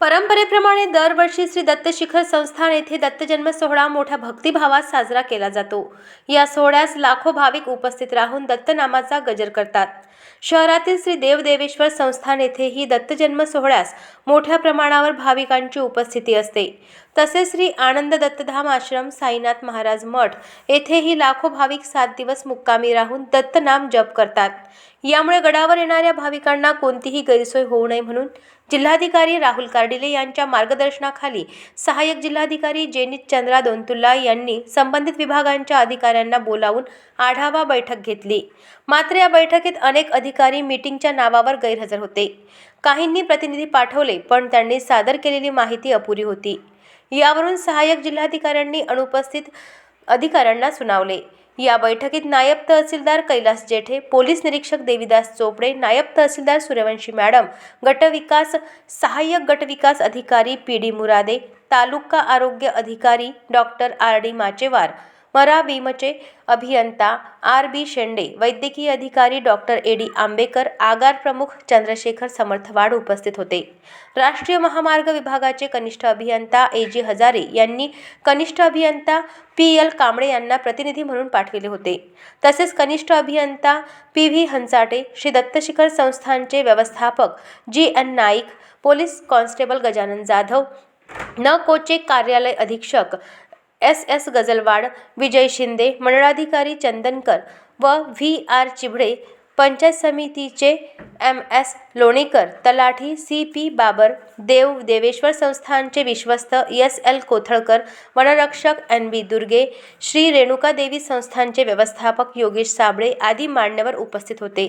परंपरेप्रमाणे दरवर्षी श्री दत्त शिखर संस्थान येथे दत्तजन्म सोहळा मोठ्या भक्तिभावात साजरा केला जातो. या सोहळ्यास लाखो भाविक उपस्थित राहून दत्तनामाचा गजर करतात. शहरातील श्री देवदेवेश्वर संस्थान येथेही दत्तजन्म सोहळ्यास मोठ्या प्रमाणावर भाविकांची उपस्थिती असते. तसेच श्री आनंद दत्तधाम आश्रम साईनाथ महाराज मठ येथेही लाखो भाविक सात दिवस मुक्कामी राहून दत्तनाम जप करतात. यामुळे गडावर येणाऱ्या भाविकांना कोणतीही गैरसोय होऊ नये म्हणून जिल्हाधिकारी राहुल कार्डिले यांच्या मार्गदर्शनाखाली सहाय्यक जिल्हाधिकारी जेनित चंद्रा दोंतुल्ला यांनी संबंधित विभागांच्या अधिकाऱ्यांना बोलावून आढावा बैठक घेतली. मात्र या बैठकीत अनेक अधिकारी मीटिंगच्या नावावर गैरहजर होते. काहींनी प्रतिनिधी पाठवले पण त्यांनी सादर केलेली माहिती अपुरी होती. यावरून सहाय्यक जिल्हाधिकाऱ्यांनी अनुपस्थित अधिकाऱ्यांना सुनावले. या बैठकीत नायब तहसीलदार कैलास जेठे पोलीस निरीक्षक देविदास चोपडे नायब तहसीलदार सूर्यवंशी मॅडम गटविकास सहाय्यक गटविकास अधिकारी पी डी मुरादे तालुका आरोग्य अधिकारी डॉक्टर आर डी माचेवार मराभीमचे अभियंता आर बी शेंडे वैद्यकीय अधिकारी डॉक्टर ए डी आंबेकर आगार प्रमुख चंद्रशेखर समर्थवाड उपस्थित होते. राष्ट्रीय महामार्ग विभागाचे कनिष्ठ अभियंता ए जी हजारे यांनी कनिष्ठ अभियंता पी एल कांबळे यांना प्रतिनिधी म्हणून पाठविले होते. तसेच कनिष्ठ अभियंता पी व्ही हंचाटे श्री दत्तशिखर संस्थानचे व्यवस्थापक G N Naik police constable Gajanan Jadhav न कोचे कार्यालय अधीक्षक एस एस गजलवाड विजय शिंदे मंडळाधिकारी चंदनकर व व्ही आर चिभडे पंचायत समितीचे एम एस लोणेकर तलाठी सी पी बाबर देव देवेश्वर संस्थानचे विश्वस्त एस एल कोथळकर वनरक्षक एन बी दुर्गे श्री रेणुका देवी संस्थानचे व्यवस्थापक योगेश साबळे आदी मान्यवर उपस्थित होते.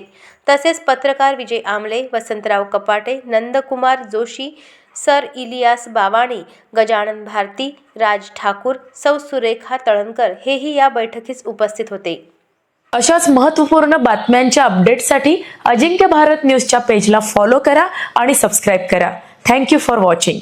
तसेच पत्रकार विजय आमले वसंतराव कपाटे नंदकुमार जोशी सर इलियास बावाणी गजानन भारती राज ठाकूर सौ सुरेखा तळणकर हेही या बैठकीस उपस्थित होते. अशाच महत्त्वपूर्ण बातम्यांच्या अपडेटसाठी अजिंक्य भारत न्यूजच्या पेजला फॉलो करा आणि सबस्क्राईब करा. Thank you for watching.